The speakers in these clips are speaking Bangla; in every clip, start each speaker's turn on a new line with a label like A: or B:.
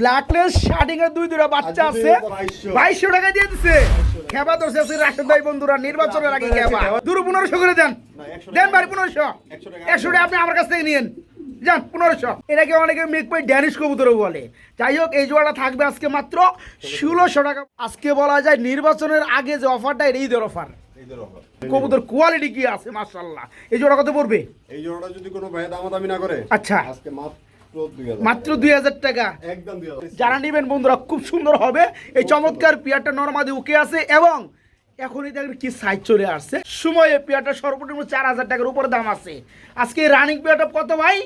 A: ব্ল্যাকলেস শার্টিং এর দুই দুটা বাচ্চা আছে। বাইশশো। টাকা দিয়ে দিচ্ছে খেবা তো শেষ রাশেদ ভাই বন্ধুরা নির্বাচনের আগে খেবা দুরু পনেরোশো করে দেন। দেন ভাই পনেরোশো। একশো টাকা। আপনি আমার কাছ থেকে নিন যান পনেরোশো। এটাকে অনেকে মেক পাই ড্যানিশ কবুতরও বলে। যাই হোক এই জোড়াটা থাকবে আজকে মাত্র ষোলোশো টাকা। আজকে বলা যায় নির্বাচনের আগে যে অফারটা এটা ঈদের অফার। কবুতর কোয়ালিটি কি আছে মার্শাল্লাহ এই জোড়া কত পড়বে?
B: এই জোড়াটা যদি কোনো ভাই দামাদামি না করে
A: আচ্ছা।
B: আজকে মাত্র
A: মাত্র দুই হাজার টাকা।
B: একদম
A: যারা নেবেন বন্ধুরা খুব সুন্দর হবে। এই চমৎকার পিয়ারটা নর্মাদি উকে আছে এবং এখনই দেখবেন কি সাইজ চলে আসছে। সময়ে পেয়ারটা সর্বনিম্ন চার হাজার টাকার উপরে দাম আছে। আজকে রানিং পেয়ারটা কত ভাই?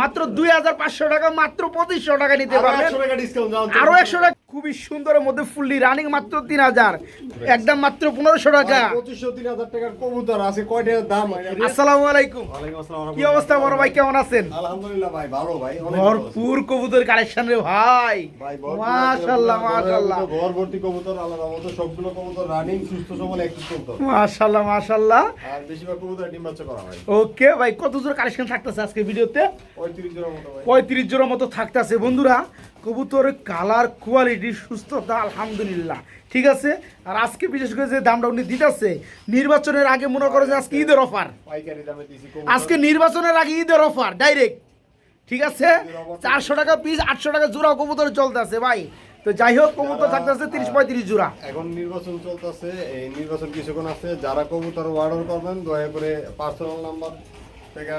A: মাত্র দুই হাজার। পাঁচশো টাকা মাত্র পঁচিশশো টাকা নিতে পারবেন। আরও একশো টাকা খুবই সুন্দরের মধ্যে ফুললি রানিং মাত্র তিন হাজার। একদম মাত্র পনেরোশো টাকা।
B: পঁচিশশো তিন হাজার টাকার কবুতর আছে কয়টার দাম
A: আসসালামু আলাইকুম। কি অবস্থা বড় ভাই কেমন আছেন?
B: আলহামদুলিল্লাহ ভাই ভালো ভাই।
A: ভরপুর কবুতর কালেকশন রে ভাই। মাশাল্লাহ
B: কবুতর, আল্লাহর রহমতে সবগুলো কবুতর রানিং সুস্থ সবল একটু কবুতর।
A: মাশাল্লাহ মাশাল্লাহ।
B: আর বেশিরভাগ কবুতর ডিম বাচ্চা করা ভাই
A: ওকে ভাই কত জোর কালেকশন থাকতেছে আজকে ভিডিওতে?
B: পঁয়ত্রিশ জনের মতো ভাই।
A: জোড়ার মতো থাকতেছে। বন্ধুরা কবুতরের কালার কোয়ালিটি সুস্থতা আলহামদুলিল্লাহ। ঠিক আছে? আর আজকে বিশেষ করে যে দামটা উনি দিতেছে নির্বাচনের আগে মনে করে যে আজকে ঈদের অফার আজকে নির্বাচনের আগে ঈদের অফার ডাইরেক্ট ঠিক আছে? চারশো টাকা পিস আটশো টাকা জোড়া কবুতর চলতেছে ভাই। তো যাই হোক কবুতর থাকতেছে তিরিশ পঁয়ত্রিশ জোড়া।
B: এখন নির্বাচন চলতেছে এই নির্বাচন কিছুক্ষণ আছে যারা কবুতর অর্ডার করবেন দয়া করে পার্সোনাল নাম্বার থেকে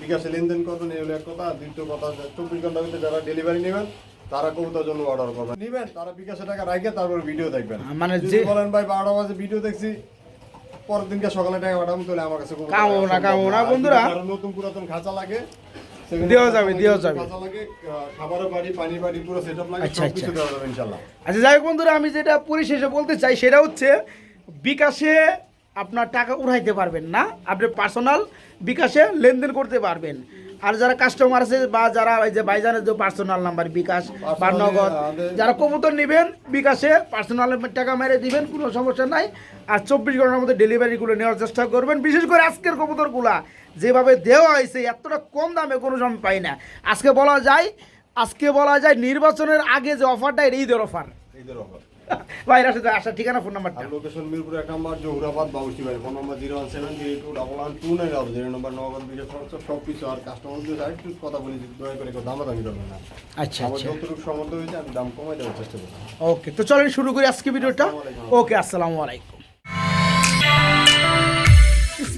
B: বিকাশে লেনদেন করবেন এই হলো এক কথা দ্বিতীয় কথা চব্বিশ ঘণ্টার ভিতরে যারা ডেলিভারি নেবেন তারা কবুতর জন্য অর্ডার করবেন নেবেন তারা বিকাশে টাকা রাখে তারপর ভিডিও দেখবেন
A: মানে যে-
B: বলেন ভাই বারোটা বাজে ভিডিও দেখছি পরের দিনকে সকালে টাকা পাঠাবো তাহলে আমার কাছে
A: কামো না, কামো না, বন্ধুরা।
B: নতুন পুরাতন খাঁচা লাগে
A: দেওয়া যাবে, দেওয়া যাবে।
B: খাঁচা লাগে আহ, বাড়ি পানি বাড়ি পুরো সেটআপ
A: আচ্ছা, আচ্ছা। আচ্ছা যাই বন্ধুরা আমি যেটা পরিশেষে বলতে চাই সেটা হচ্ছে বিকাশে আপনার টাকা উঠাইতে পারবেন না। আপনি পার্সোনাল বিকাশে লেনদেন করতে পারবেন। আর যারা কাস্টমার আছে বা যারা এই যে বাইজানের যে পার্সোনাল নাম্বার বিকাশ বা নগদ যারা কবুতর নেবেন বিকাশে পার্সোনাল টাকা মেরে দিবেন কোনো সমস্যা নাই। আর চব্বিশ ঘণ্টার মধ্যে ডেলিভারিগুলো নেওয়ার চেষ্টা করবেন। বিশেষ করে আজকের কবুতরগুলা যেভাবে দেওয়া হয়েছে এতটা কম দামে কোনো সময় পাই না। আজকে বলা যায় আজকে বলা যায় নির্বাচনের আগে যে অফারটা এটা ঈদের অফার
B: ঈদের অফার
A: আসে আসার ঠিকানা ফোন নাম্বারটা
B: লোকেশন মিরপুর এক নম্বর জহুরাবাদ বাবুসি বাড়ি phone number zero one seven zero two double one two nine double zero number নগদ বিশেষ খরচ সব কিছু আর কাস্টমারদের আর একটু কথা বলি দয়া করে দামা দামি করবেন না।
A: আচ্ছা
B: আমার
A: আচ্ছা।
B: যতটুকু সমর্থ হয়েছে আমি দাম কমাই দেওয়ার চেষ্টা করব।
A: ওকে তো চলেন শুরু করি আজকে ভিডিওটা। ওকে আসসালামু আলাইকুম।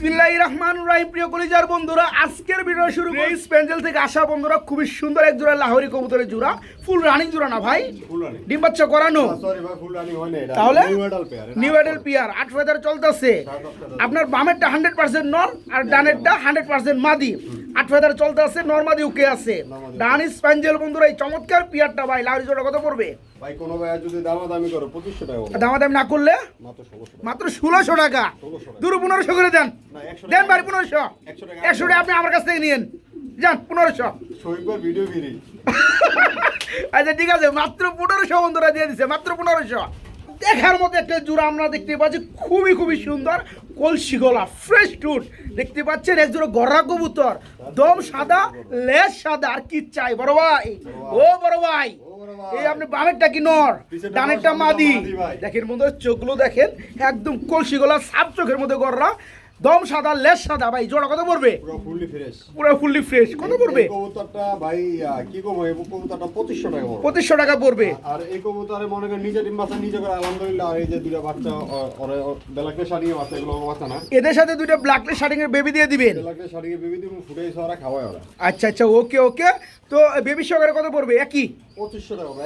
A: বিসমিল্লাহির রহমানির রহিম। প্রিয় কলিজার বন্ধুরা আজকের ভিডিও শুরু করি স্পেঞ্জেল থেকে আসা বন্ধুরা খুবই সুন্দর এক জোড়া লাহোরি কবুতরের জোড়া। ফুল রানিং জোড়া না ভাই? ডিম বাচ্চা করানো? তাহলে?
B: নিউ এডাল পিয়ার
A: আট ফেদার চলতেছে। আপনার বামেরটা হান্ড্রেড পার্সেন্ট নর আর ডানেরটা হান্ড্রেড পার্সেন্ট মাদি। আট ফেদার চলতে আছে। নর্মাদি উকে আছে ডান স্পেঞ্জেল বন্ধুরা এই চমৎকার পিয়ারটা ভাই লাহোরি জোড়া কত পড়বে?
B: ভাই কোনো ভাই যদি দামা করো পঁচিশশো টাকা বলো।
A: দামাদামি না করলে?
B: মাত্র ষোলোশো
A: টাকা। দুরু পনেরোশো করে দেন।
B: না, 100
A: দেন ভাই পনেরোশো।
B: একশো টাকা।
A: আপনি আমার কাছ থেকে নিন যান পনেরোশো।
B: ভিডিও
A: আচ্ছা ঠিক আছে মাত্র পনেরোশো বন্ধুরা দিয়ে দিছে মাত্র পনেরোশো। দেখার মতো একটা জোড়া আমরা দেখতে পাচ্ছি খুবই খুবই সুন্দর কলসি গলা ফ্রেশ টুট দেখতে পাচ্ছেন এক জোড়া গররা কবুতর। দম সাদা লেজ সাদা আর কি চাই বড় ভাই? ও বড় ভাই।
B: বড়
A: এই আপনি বামেরটা কি নর? ডানেরটা মাদি। দেখেন বন্ধুরা চোখগুলো দেখেন একদম কলসি গলা সাপ চোখের মধ্যে গররা দম সাদা লেজ সাদা ভাই জোড়া কত পড়বে?
B: পুরো ফুললি ফ্রেশ
A: পুরো ফুললি ফ্রেশ কত পড়বে?
B: কবুতরটা ভাই কি কমো এই কবুতরটা পঁচিশশো টাকা পড়বে।
A: পঁচিশশো টাকা পড়বে।
B: আর এই কবুতরে মনে করেন নিজে ডিম বাচ্চা নিজে করে আলহামদুলিল্লাহ আর এই যে দুটা বাচ্চা ওরে বেলাকে সারিয়ে বাচ্চা এগুলো বাচ্চা না।
A: এদের সাথে দুইটা ব্ল্যাকলেস শার্টিং এর বেবি দিয়ে দিবেন?
B: বেলাকে সারিয়ে বেবি দিব ফুটে ওরা খাওয়ায় ওরা।
A: আচ্ছা আচ্ছা ওকে ওকে। তো বেবি সহকারে কত পড়বে? একই?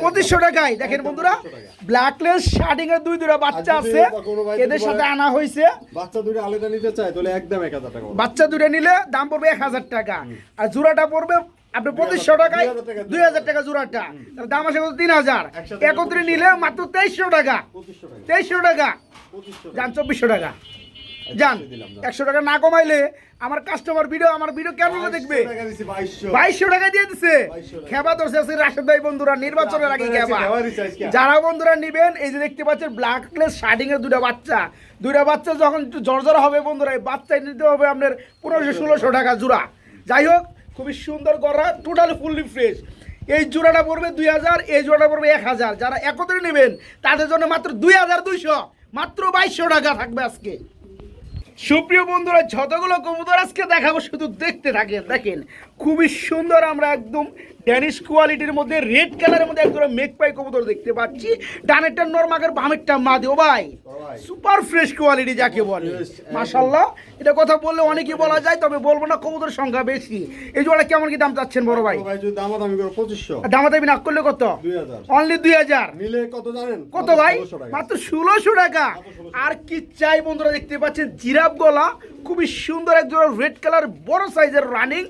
B: পঁচিশশো টাকা
A: টাকায় দেখেন বন্ধুরা
B: 2500
A: ব্ল্যাকলেস শার্টিং এর দুই দুটা বাচ্চা আছে এদের সাথে আনা হয়েছে।
B: বাচ্চা দুটো আলাদা নিতে চায় তাহলে একদম এক হাজার টাকা
A: বাচ্চা দুটো নিলে দাম পড়বে এক হাজার টাকা। আর জোড়াটা পড়বে আপনি পঁচিশশো টাকায় দুই হাজার টাকা জোড়াটা। দাম আসে কত? তিন হাজার। একত্রে নিলে মাত্র তেইশশো টাকা। তেইশশো টাকা। যান চব্বিশশো টাকা। যান
B: আচ্ছা।
A: একশো টাকা না কমাইলে আমার কাস্টমার ভিডিও আমার ভিডিও কেন দেখবে?
B: 2200 টাকা দিছি, 2200
A: বাইশশো টাকা দিয়ে দিছে। খেবা ধরছে আছে রাশেদ ভাই বন্ধুরা নির্বাচনের আগে খেবা। যারা বন্ধুরা নিবেন এই যে দেখতে পাচ্ছেন ব্ল্যাকলেস শার্টিং এর দুটা বাচ্চা। দুটা বাচ্চা যখন একটু জর্জর হবে বন্ধুরা এই বাচ্চা নিতে হবে আপনার পনেরোশো ষোলোশো টাকা জোড়া। যাই হোক খুবই সুন্দর করা টোটাল ফুললি ফ্রেশ এই জোড়াটা পড়বে দুই হাজার এই জোড়াটা পড়বে এক হাজার। যারা একত্রে নেবেন তাদের জন্য মাত্র দুই হাজার দুইশো মাত্র বাইশশো টাকা থাকবে আজকে। সুপ্রিয় বন্ধুরা যতগুলো কবুতর আজকে দেখাবো শুধু দেখতে থাকেন দেখেন। খুবই সুন্দর আমরা একদম ড্যানিশ কোয়ালিটির মধ্যে রেড কালারের মধ্যে একদম মেক পাই কবুতর দেখতে পাচ্ছি। ডানেরটা নর্মাকের বামেরটা মাদি। ও ভাই। সুপার ফ্রেশ কোয়ালিটি যাকে বলে। মাশাল্লাহ এটা কথা বললে অনেকই বলা যায় তবে বলব না কবুতর সংখ্যা বেশি। এই জোড়া কেমন কি দাম চাচ্ছেন বড় ভাই?
B: ভাই যদি দামাদামি
A: না করলে কত? অনলি দুই হাজার।
B: নিলে কত জানেন?
A: কত ভাই? মাত্র ষোলোশো টাকা। আর কি চাই বন্ধুরা দেখতে পাচ্ছেন? জিরাফ গলা খুবই সুন্দর একজন রেড কালার বড় সাইজের রানিং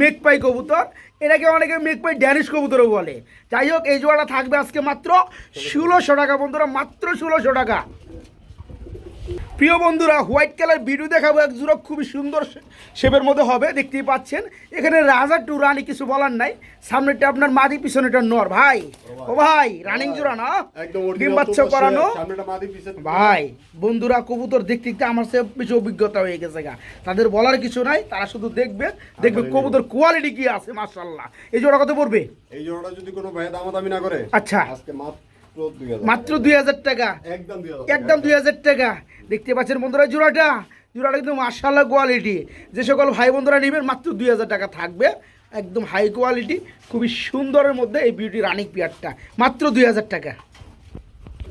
A: মেঘপাই কবুতর। এটাকে অনেকে মেঘপাই ড্যানিশ কবুতরও বলে। যাই হোক, এই জোড়াটা থাকবে আজকে মাত্র ষোলোশো টাকা বন্ধুরা, মাত্র ষোলোশো টাকা। প্রিয় বন্ধুরা হোয়াইট কালার ভিডিও দেখাবো এক জোড়া খুবই সুন্দর শেপের মধ্যে হবে দেখতেই পাচ্ছেন। এখানে রাজা টু রানী কিছু বলার নাই সামনেটা আপনার মাদি পিছনেটা নর। ভাই ও ভাই রানিং জোড়া না?
B: একদম
A: ডিম বাচ্চা করানো ভাই বন্ধুরা কবুতর দেখতে দেখতে আমার সে বেশি অভিজ্ঞতা হয়ে গেছে গা। তাদের বলার কিছু নাই তারা শুধু দেখবে দেখবে কবুতর কোয়ালিটি কি আছে মাশাল্লাহ এই জোড়া কত পড়বে?
B: এই জোড়াটা যদি কোনো ভাই দামাদামি না করে
A: আচ্ছা।
B: আজকে মাত্র
A: মাত্র দুই হাজার টাকা?
B: একদম
A: একদম দুই হাজার টাকা। দেখতে পাচ্ছেন বন্ধুরা জোড়াটা। জোড়াটা কিন্তু মার্শাল্লাহ কোয়ালিটি যে সকল ভাই বন্ধুরা নেবেন মাত্র দুই হাজার টাকা থাকবে। একদম হাই কোয়ালিটি খুবই সুন্দরের মধ্যে এই বিউটি রানিং পিয়ারটা মাত্র দুই হাজার টাকা।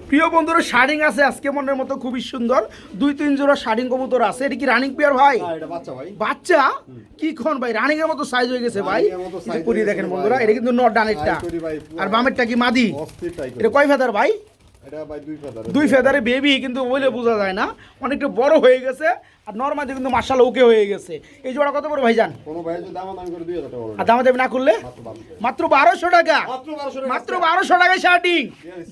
A: প্রিয় বন্ধুরা শাড়িং আছে আজকে মনের মতো খুবই সুন্দর। দুই তিন জোড়া শাড়িং কবুতর আছে। এটা কি রানিং পিয়ার ভাই?
B: বাচ্চা
A: কি খন ভাই? রানিং এর মতো সাইজ হয়ে গেছে ভাই। পরিয়ে দেখেন বন্ধুরা এটা কিন্তু নট ডানেরটা
B: পুরো।
A: আর বামেরটা কি মাদি? এটা কয় ফেদার ভাই?
B: দুই ফেদার।
A: বেবি কিন্তু বলে বোঝা যায় না। অনেকটা বড় হয়ে গেছে আর নর্মালি কিন্তু মার্শাল ওকে হয়ে গেছে। এই জোড়া কত বড় ভাইজান? আর দামা দেবে না করলে?
B: মাত্র বারোশো
A: টাকা।
B: মাত্র বারোশো টাকা।
A: টাকায় শার্টিং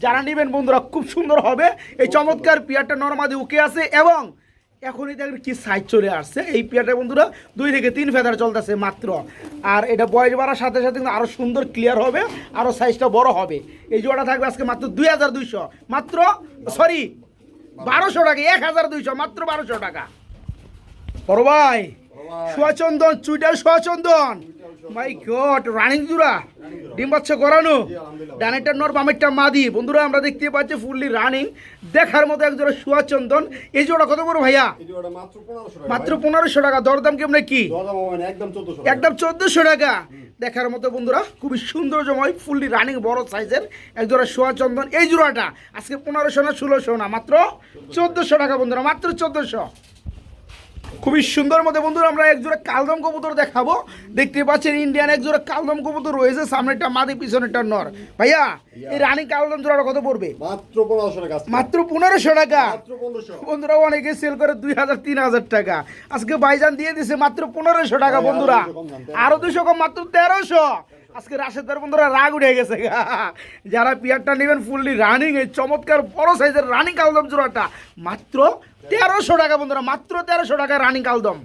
A: যারা নেবেন বন্ধুরা খুব সুন্দর হবে। এই চমৎকার পিয়ারটা নর্মাদি উকে আছে এবং এখনই দেখবেন কি সাইজ চলে আসছে। এই পেয়ারটা বন্ধুরা দুই থেকে তিন ফেদার চলতেছে মাত্র। আর এটা বয়স বাড়ার সাথে সাথে কিন্তু আরও সুন্দর ক্লিয়ার হবে আরও সাইজটা বড় হবে। এই জোড়া থাকবে আজকে মাত্র দুই হাজার দুইশো। মাত্র সরি বারোশো টাকা এক হাজার দুইশো মাত্র বারোশো টাকা। বড় ভাই। সোয়াচন্দন চুইটাল সোয়াচন্দন। মাই গড রানিং জুরা ডিম বাচ্চা করানো। ডানেরটা নর বামেরটা মাদি। বন্ধুরা আমরা দেখতে পাচ্ছি ফুললি রানিং। দেখার মতো এক জোড়া সোয়াচন্দন এই জোড়া কত বড় ভাইয়া?
B: মাত্র পনেরোশো টাকা
A: দরদাম কেমন কি?
B: একদম চোদ্দশো
A: টাকা। দেখার মতো বন্ধুরা খুবই সুন্দর জময় ফুললি রানিং বড় সাইজের এক জোড়া সোয়া চন্দন। এই জোড়াটা আজকে পনেরোশো না ষোলোশো না মাত্র চোদ্দশো টাকা বন্ধুরা মাত্র চোদ্দশো। খুবই সুন্দর মধ্যে বন্ধুরা আমরা এক জোড়া কালদম কবুতর দেখাবো। দেখতে পাচ্ছেন ইন্ডিয়ান এক জোড়া কালদম কবুতর রয়েছে সামনেটা মাদি পিছনেরটা নর। ভাইয়া এই রানী কালদম জোড়াটা কত পড়বে?
B: মাত্র পনেরোশো টাকা
A: মাত্র পনেরোশো টাকা? বন্ধুরা অনেকে সেল করে দুই হাজার তিন হাজার টাকা। আজকে বাইজান দিয়ে দিছে মাত্র পনেরোশো টাকা বন্ধুরা।
B: 200 কম
A: আরও দুশো কম মাত্র তেরোশো। আজকে রাশেদার বন্ধুরা রাগ উঠে গেছে। যারা পিয়ারটা নেবেন ফুললি রানিং এই চমৎকার বড় সাইজের রানিং কালদম জোড়াটা মাত্র তেরোশো টাকা বন্ধুরা, মাত্র তেরোশো টাকা রানিং কালদম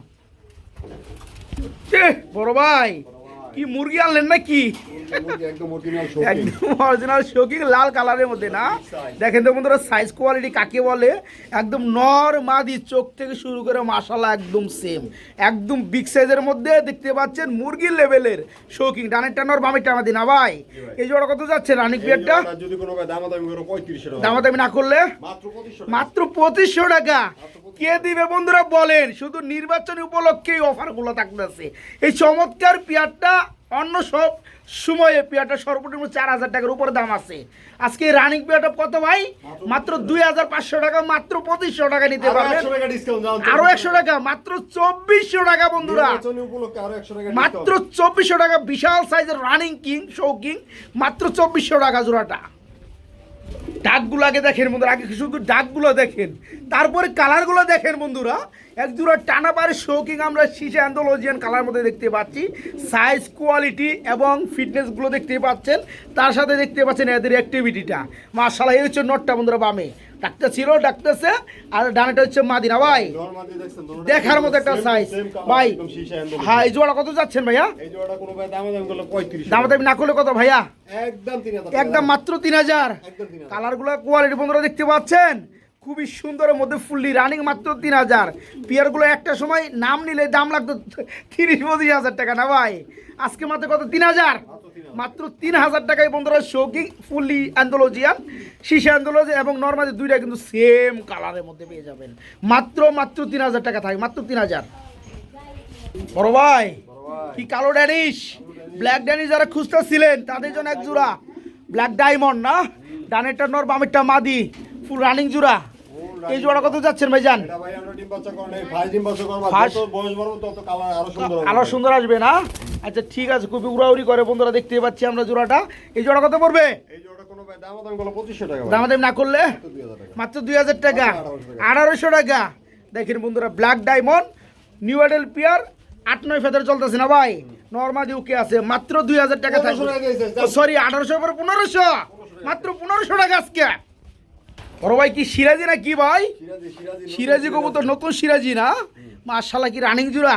A: বড় ভাই। কি মুরগি আনলেন
B: original শৌখিন।
A: একদম অরিজিনাল শোকিং লাল কালারের মধ্যে না? দেখেন তো বন্ধুরা সাইজ কোয়ালিটি কাকে বলে? একদম নর মাদি চোখ থেকে শুরু করে মাশাল্লাহ একদম সেম একদম বিগ সাইজের মধ্যে দেখতে পাচ্ছেন মুরগির লেভেলের শোকিং ডানের টানর বামের টানাদি না ভাই। এই জোড়া কত যাচ্ছে রানিক
B: জোড়াটা যদি কোনো দামাদামি
A: না করলে?
B: মাত্র পঁচিশশো টাকা।
A: কে দিবে বন্ধুরা বলেন শুধু নির্বাচনী উপলক্ষে এই অফারগুলো থাকতেছে। এই চমৎকার পেয়ারটা অন্য সব সময়ে পেয়ারটা সর্বনিম্ন চার হাজার টাকার উপরে দাম আছে। আজকে রানিং পেয়ারটা কত ভাই? মাত্র দুই হাজার পাঁচশো টাকা মাত্র পঁচিশশো টাকা নিতে
B: আরও
A: পারবেন।
B: 100 টাকা discount দাও।
A: আরও একশো টাকা মাত্র চব্বিশশো টাকা বন্ধুরা।
B: নির্বাচনী উপলক্ষে আরও 100 টাকা
A: মাত্র চব্বিশশো টাকা বিশাল সাইজের রানিং কিং শো কিং মাত্র চব্বিশশো টাকা জোড়াটা। ডাকগুলো আগে দেখেন বন্ধুরা আগে শুধু ডাকগুলো দেখেন। তারপরে কালারগুলো দেখেন বন্ধুরা। এক জোড়া টানা পারে শোকিং আমরা শিশে অ্যান্ডোলজিয়ান কালার মধ্যে দেখতে পাচ্ছি। সাইজ কোয়ালিটি এবং ফিটনেসগুলো দেখতে পাচ্ছেন। তার সাথে দেখতে পাচ্ছেন এদের অ্যাক্টিভিটিটা মার্শাল্লাহ এই হচ্ছে নটটা বন্ধুরা বামে। ডাক্তার ছিল ডাকতেছে আর ডানাটা হচ্ছে মাদিনা। ভাই দেখার মতো একটা সাইজ ভাই। হ্যাঁ এই জোড়া কত যাচ্ছেন ভাইয়া?
B: এই জোড়াটা কোনো ভাই দামাদামি করলে 35
A: দাম দাবি না করলে কত ভাইয়া?
B: একদম
A: একদম মাত্র তিন হাজার।
B: একদম 3000
A: কালারগুলো কোয়ালিটি বন্ধুরা দেখতে পাচ্ছেন। খুবই সুন্দরের মধ্যে ফুললি রানিং মাত্র তিন হাজার। পিয়ারগুলো একটা সময় নাম নিলে দাম লাগতো তিরিশ, পঁচিশ হাজার টাকা না ভাই? আজকে মাত্র কত? তিন হাজার?
B: মাত্র
A: তিন হাজার টাকায় বন্ধুরা শৌকি ফুললি অ্যান্ডোলজিয়ান শিশা অ্যান্ডোলজি এবং নর্মালি দুইটা কিন্তু সেম কালারের মধ্যে পেয়ে যাবেন। মাত্র মাত্র তিন হাজার টাকা থাকে মাত্র তিন হাজার। বড় ভাই, কি কালো ড্যানিশ? ব্ল্যাক ড্যানিশ যারা খুঁজতেছিলেন, তাদের জন্য এক জোড়া। ব্ল্যাক ডায়মন্ড না? ডানেরটা নর, বামেরটা মাদি। ফুল রানিং জোড়া। এই জোড়া কত যাচ্ছেন
B: ভাই কালার আরও সুন্দর
A: আসবে না? আচ্ছা ঠিক আছে খুবই উড়াউড়ি করে বন্ধুরা দেখতে পাচ্ছি আমরা জোড়াটা। এই জোড়া কত পড়বে?
B: এই যে ওটা কোনো ভাই দাম দাম করল 2500 টাকা ভাই।
A: দামাদাম না করলে? মাত্র দুই হাজার টাকা। আঠারোশো টাকা। দেখেন বন্ধুরা ব্ল্যাক ডায়মন্ড নিউ এডেল পিয়ার আট নয় ফেদার চলতেছে না ভাই? নর্মালি ওকে আছে মাত্র দুই হাজার টাকা
B: 1500
A: সরি আঠারোশো পরে পনেরোশো। মাত্র পনেরোশো টাকা আজকে। বড় ভাই কি সিরাজি না কি ভাই?
B: সিরাজি
A: কবুতর নতুন সিরাজি না? মার্শাল্লাহ কি রানিং জুড়া?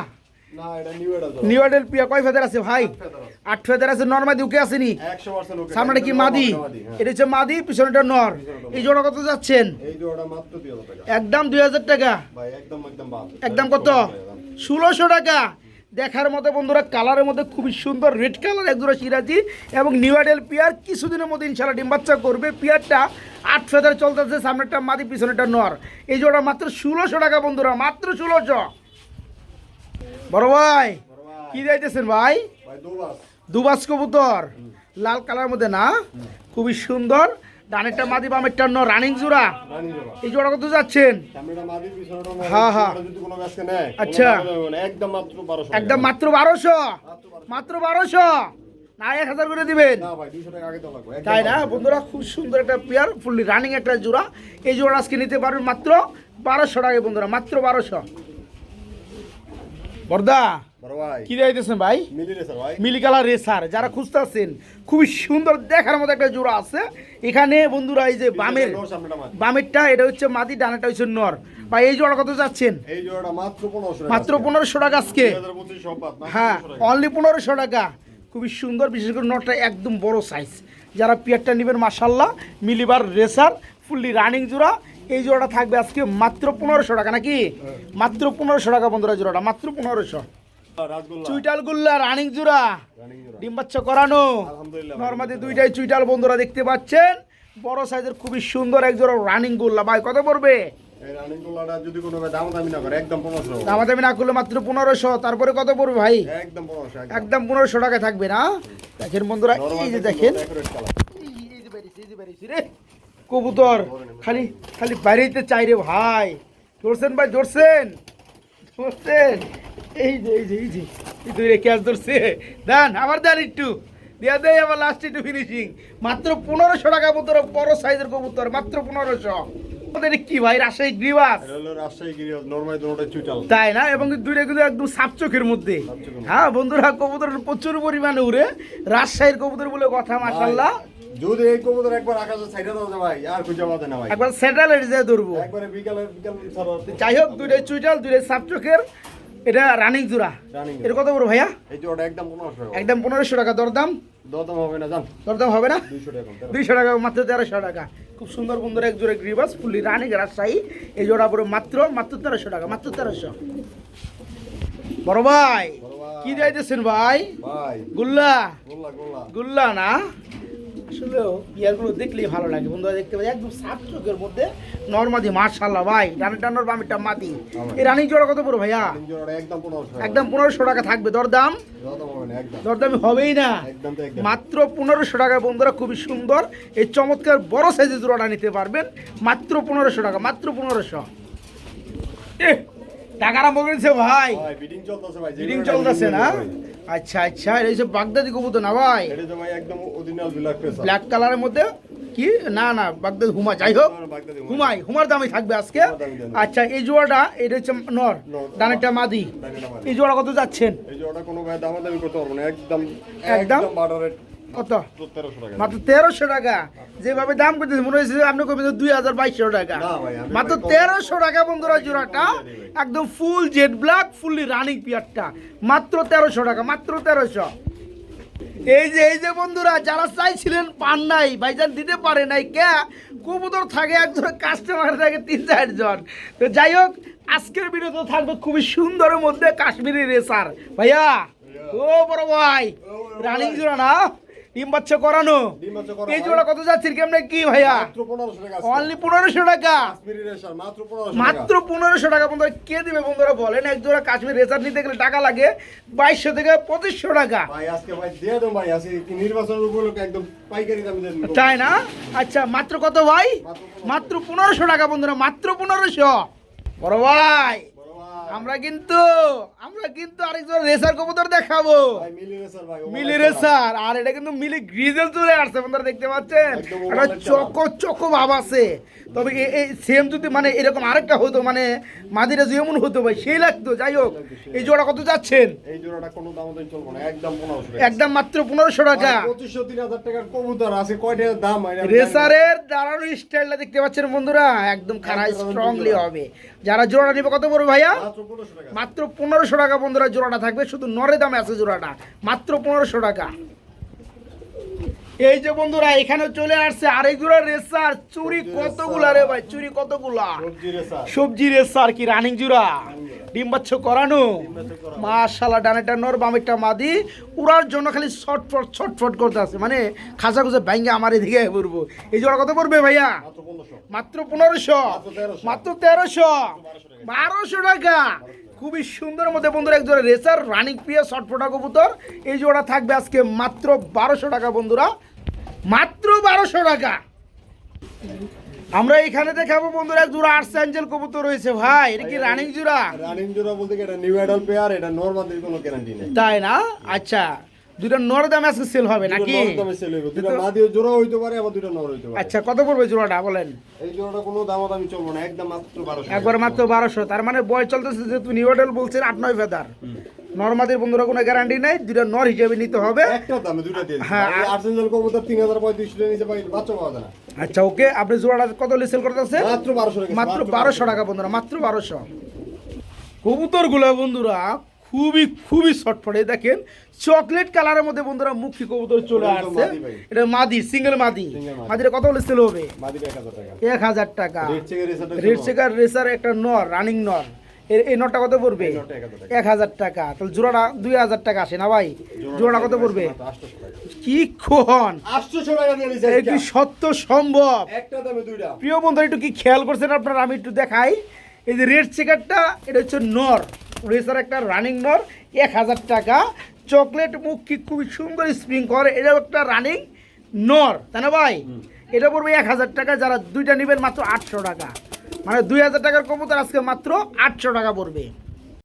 B: নিউ
A: এডেল পিয়া কয় ফেদার আছে ভাই? আট ফেদার আছে। আসেনি? সামনে কি মাদি?
B: হ্যাঁ।
A: এটা হচ্ছে মাদি পিছনেটা নর। এই জোড়া কত যাচ্ছেন?
B: এই যে ওটা মাত্র 2000 টাকা।
A: একদম দুই হাজার টাকা।
B: একদম
A: কত? ষোলোশো টাকা। দেখার মতো বন্ধুরা কালারের মধ্যে খুবই সুন্দর রেড কালার একজোড়া সিরাজি এবং নিউডেল পিয়ার কিছুদিনের মধ্যে ইনশাল্লাহ ডিম বাচ্চা করবে। পিয়ারটা আট ফেদার চলতেছে সামনেরটা মাদি পিছনেরটা নর এই জোড়া মাত্র ষোলোশো টাকা বন্ধুরা মাত্র ষোলোশো। বড় ভাই কি দিতেছেন ভাই?
B: দুবাস।
A: কবুতর। লাল কালার মধ্যে না? খুবই সুন্দর। ডানেরটা মাদি বামেরটা নর। রানিং জোড়া? এই জোড়া কত যাচ্ছেন? হ্যাঁ, হ্যাঁ। আচ্ছা।
B: না, একদম মাত্র 1200
A: একদম মাত্র বারোশো? মাত্র বারোশো? না এক হাজার করে দিবেন।
B: না ভাই 200 টাকা আগে তো লাগবে। একদম
A: তাই না বন্ধুরা খুব সুন্দর একটা পেয়ার ফুললি রানিং একটা জোড়া। এই জোড়া আজকে নিতে পারবেন মাত্র বারোশো টাকা বন্ধুরা মাত্র বারোশো। বর্দা? কি ভাই? রেসার যারা খুঁজতেছেন খুবই সুন্দর দেখার মতো একটা জোড়া আছে। এখানে বন্ধুরা এই যে বামের বামেরটা এটা হচ্ছে মাদি ডানাটা হচ্ছে নর। এই জোড়া কত যাচ্ছেন?
B: মাত্র 1500 টাকা
A: পনেরোশো টাকা আজকে।
B: 2025 সব বাদ মাত্র
A: হ্যাঁ অনলি পনেরোশো টাকা। খুবই সুন্দর বিশেষ করে নটটা একদম বড় সাইজ যারা পিয়ারটা নেবেন মাসাল্লাহ মিলিবার রেসার ফুললি রানিং জোড়া। এই জোড়াটা থাকবে আজকে মাত্র পনেরোশো টাকা নাকি? মাত্র পনেরোশো টাকা বন্ধুরা জোড়াটা মাত্র পনেরোশো। চুইটাল গুল্লা রানিং ডিম বাচ্চা করানো। নর্মাদি দুইটাই চুইটাল বন্ধুরা দেখতে পাচ্ছেন। বড় সাইজের খুবই সুন্দর এক জোড়া রানিং গুল্লা ভাই কত পড়বে?
B: এই রানিং গোল্লাটা যদি কোনো ভাই দাম দামি না করে একদম 1500
A: দামাদামি না করলে মাত্র পনেরোশো। তারপরে কত পড়বে ভাই?
B: একদম
A: পনেরোশো টাকা থাকবে না? দেখেন বন্ধুরা এই যে দেখেন। কবুতর খালি খালি বাইরেতে চাই রে ভাই। ধরছেন ভাই ধরছেন। ধরছেন। এই যে এই যে এই যে এই তো রে ক্যাচ ধরছে। দেন আবার দেন একটু। দিয়া দেয় আবার লাস্ট একটু ফিনিশিং মাত্র পনেরোশো টাকা কবুতর বড় সাইজের কবুতর মাত্র পনেরোশো। কি ভাই রাজশাহী গ্রিবাস
B: রাজশাহী গিরি নরমাল দুটোটা চুইটাল
A: তাই না? এবং দুইটা কিন্তু একদম সাপ চোখের মধ্যে। হ্যাঁ বন্ধুরা কবুতর প্রচুর পরিমাণে উড়ে। রাজশাহীর কবুতর বলে কথা মাসাল্লাহ
B: যদি এই কবুতর একবার আকাশে ছাইড়া দাও ভাই আর খুঁজে পাবে না ভাই।
A: একবার স্যাটেলাইট যে ধরবো।
B: একবারে বিকালে বিকাল
A: যাই হোক দুইটাই চুইটাল দুইটাই সাপ চোখের। এটা রানিং জোড়া। এটা কত বড় ভাইয়া?
B: এই একদম 1500 টাকা।
A: একদম পনেরোশো টাকা। দরদাম?
B: দরদাম হবে না জান।
A: দরদাম হবে না?
B: 200 টাকা কম
A: দুইশো টাকা মাত্র তেরোশো টাকা। খুব সুন্দর সুন্দর এক জোড়া গ্রিবাস ফুলি রানিং রাজশাহী। এই জোড়া পরে মাত্র মাত্র তেরোশো টাকা মাত্র তেরোশো। বড় ভাই। কি যাইতেছেন ভাই?
B: ভাই।
A: গোল্লা
B: গোল্লা। গুল্লা
A: না? আসলে ইয়ারগুলো দেখলেই ভালো লাগে। বন্ধুরা দেখতে পাই একদম সাত চোখের মধ্যে নর্মাদি মার্শাল্লাহ ভাই। ডানের টানোর বামেরটা মাটি। এই রানিং জোড়া কত পড়ো ভাইয়া?
B: একদম 1500 টাকা।
A: একদম পনেরোশো টাকা থাকবে। দরদাম?
B: দরদাম
A: হবেই না। মাত্র পনেরোশো টাকা বন্ধুরা খুবই সুন্দর। এই চমৎকার বড় সাইজের জোড়াটা নিতে পারবেন। মাত্র পনেরোশো টাকা মাত্র পনেরোশো। এ টাকা আরম্ভ করেছে ভাই।
B: ভাই বিডিং চলতেছে ভাই
A: বিডিং চলতেছে না? আচ্ছা আচ্ছা এই যে বাগদাদি কবুতর না ভাই?
B: এটা তো ভাই একদম অরিজিনাল ব্ল্যাক পেসার
A: ব্ল্যাক কালারের মধ্যে? কি? না না বাগদাদি হুমা যাই হোক। হুমাই হুমার দামই থাকবে আজকে। আচ্ছা এই জোড়াটা এটা হচ্ছে নর
B: নর।
A: ডানেরটা মাদি। এই জোড়া কত যাচ্ছেন?
B: এই জোড়াটা কোনো ভাই দামাদামি করতে পারব না একদম
A: একদম?
B: একদম বাটার রেট
A: কত? মাত্র তেরোশো টাকা। যেভাবে দাম করতেছে মনে হয়েছে আপনি কমে দুই হাজার বাইশশো টাকা। মাত্র তেরোশো টাকা বন্ধুরা জোড়াটা। একদম full jet black fully running পিয়ারটা। মাত্র তেরোশো টাকা মাত্র তেরোশো। এই যে এই যে বন্ধুরা যারা চাইছিলেন পান নাই ভাইজান দিতে পারে নাই কে? কবুতর থাকে একজন কাস্টমার থাকে তিন চারজন। তো যাই হোক আজকের ভিডিওতে থাকবে খুবই সুন্দরের মধ্যে কাশ্মীরি রেসার। ভাইয়া ও বড় ভাই রানিং জোড়া না ডিম বাচ্চা করানো? এই জোড়া কত যাচ্ছে কেমনে কি ভাইয়া?
B: মাত্র 1500 টাকা আজকে।
A: অনলি পনেরোশো টাকা?
B: মাত্র
A: পনেরোশো টাকা। বন্ধুরা কে দিবে বন্ধুরা বলেন? এক জোড়া কাশ্মীর রেসার নিতে গেলে টাকা লাগে বাইশশো থেকে পঁচিশশো টাকা। তাই না? আচ্ছা মাত্র কত ভাই? মাত্র পনেরোশো টাকা বন্ধুরা মাত্র পনেরোশো। বড় ভাই, আমরা কিন্তু আমরা কিন্তু আরেকজন রেসার কবুতর দেখাবো।
B: মিলি
A: রেসার আর এটা কিন্তু মিলি গ্রিজেল চলে আসছে বন্ধুরা দেখতে পাচ্ছেন? একটা চকো চকো ভাব আছে। তবে এই সেম যদি মানে এরকম আরেকটা হতো মানে মাদিরা যেমন হতো ভাই সেই লাগতো যাই হোক। এই জোড়া কত যাচ্ছেন?
B: এই জোড়াটা কোনো দাম চলবে না একদম 1500
A: একদম মাত্র পনেরোশো টাকা।
B: পঁচিশশো তিন হাজার টাকার কবুতর আছে কয় টাকার দাম?
A: রেসারের দাঁড়ানো স্টাইলটা দেখতে পাচ্ছেন বন্ধুরা? একদম খারাপ স্ট্রংলি হবে। যারা জোড়া নেবে কত পড়বে ভাইয়া?
B: মাত্র পনেরোশো টাকা
A: বন্ধুরা জোড়াটা থাকবে শুধু নরে দামে আছে জোড়াটা। মাত্র পনেরোশো টাকা। এই যে বন্ধুরা এখানে চলে আসছে আরেক জোড়া রেসার। চুরি কতগুলা রে ভাই? চুরি কতগুলা?
B: সবজি রেসার।
A: কি রানিং জোড়া? ডিম বাচ্চ করানো। মাশাল্লাহ ডানেরটা নর বামেরটা মাদি। উড়ার জন্য খালি ছটফট ছটফট করতে আছে। মানে খাঁচা খুঁজে ব্যাঙ্গে আমার এদিকে পড়ব এই জোড়া কত পড়বে ভাইয়া?
B: মাত্র পনেরোশো।
A: মাত্র পনেরোশো?
B: মাত্র 1300
A: মাত্র তেরোশো? বারোশো টাকা? খুবই সুন্দর মধ্যে বন্ধুরা এক জোড়া রেসার রানিং প্রিয়া শর্ট ফোটা কবুতর। এই জোড়া থাকবে আজকে মাত্র বারোশো টাকা বন্ধুরা। মাত্র বারোশো টাকা। আমরা এখানে দেখাবো বন্ধুরা এক জোড়া আর্টস অ্যাঞ্জেল কবুতর রয়েছে ভাই। এটা কি রানিং জোড়া?
B: রানিং জোড়া বলতে কি এটা নিউ অ্যাডাল পেয়ার এটা নর্মাদের কোনো গ্যারান্টি নেই।
A: তাই না? আচ্ছা। দুটো নর দামে আজকে সেল হবে নাকি?
B: দামে sell হইবে। দুটো মাদিও জোড়া হইতে পারে আবার দুটো নর হইতে পারে।
A: আচ্ছা কত পড়বে জোড়াটা বলেন?
B: এই জোড়াটা কোনো দামাদামি চলবে না একদম মাত্র বারোশো।
A: একবার মাত্র বারোশো। তার মানে বয় চলতেছে যেহেতু নিউডেল বলছেন আট নয় ফেদার। নর্মাদের বন্ধুরা কোনো গ্যারান্টি নাই দুটো নর হিসেবে নিতে হবে।
B: একটা দামে দুটো দিয়ে
A: হ্যাঁ,
B: আর্সেনাল কবুতর তিন হাজার পঁয়ত্রিশশো টাকা নিচে বাচ্চা পাওয়া যায় না।
A: আচ্ছা ওকে আপনি জোড়াটা কত সেল করতেছে?
B: মাত্র বারোশো টাকা
A: মাত্র বারোশো টাকা বন্ধুরা মাত্র বারোশো। কবুতরগুলো বন্ধুরা খুবই খুবই ছটফটে। দেখেন চকলেট কালারের মধ্যে বন্ধুরা মুখী কবুতর চলে আসছে। এটা মাদি সিঙ্গেল মাদি।
B: Single মাদি।
A: মাদিরে কত হলে সেল হবে?
B: এক হাজার টাকা। রেড চেকের
A: রেসার একটা নর রানিং নর। এর এই নটটা কত পড়বে?
B: এক হাজার টাকা।
A: তাহলে জোড়াটা দুই হাজার টাকা আসে না ভাই? জোড়াটা কত পড়বে? কি এই কি সত্য সম্ভব?
B: একটা
A: প্রিয় বন্ধু একটু কি খেয়াল করছেন আপনারা? আমি একটু দেখাই। এই যে রেড চেকারটা এটা হচ্ছে নর। রেসার একটা রানিং নর এক হাজার টাকা। চকলেট মুখ কি খুবই সুন্দর স্প্রিং করে এটাও একটা রানিং নর তাই না ভাই? এটা পড়বে এক হাজার টাকা যারা দুইটা নেবেন মাত্র আটশো টাকা। মানে দুই হাজার টাকার কবুতর আজকে মাত্র আটশো টাকা পড়বে।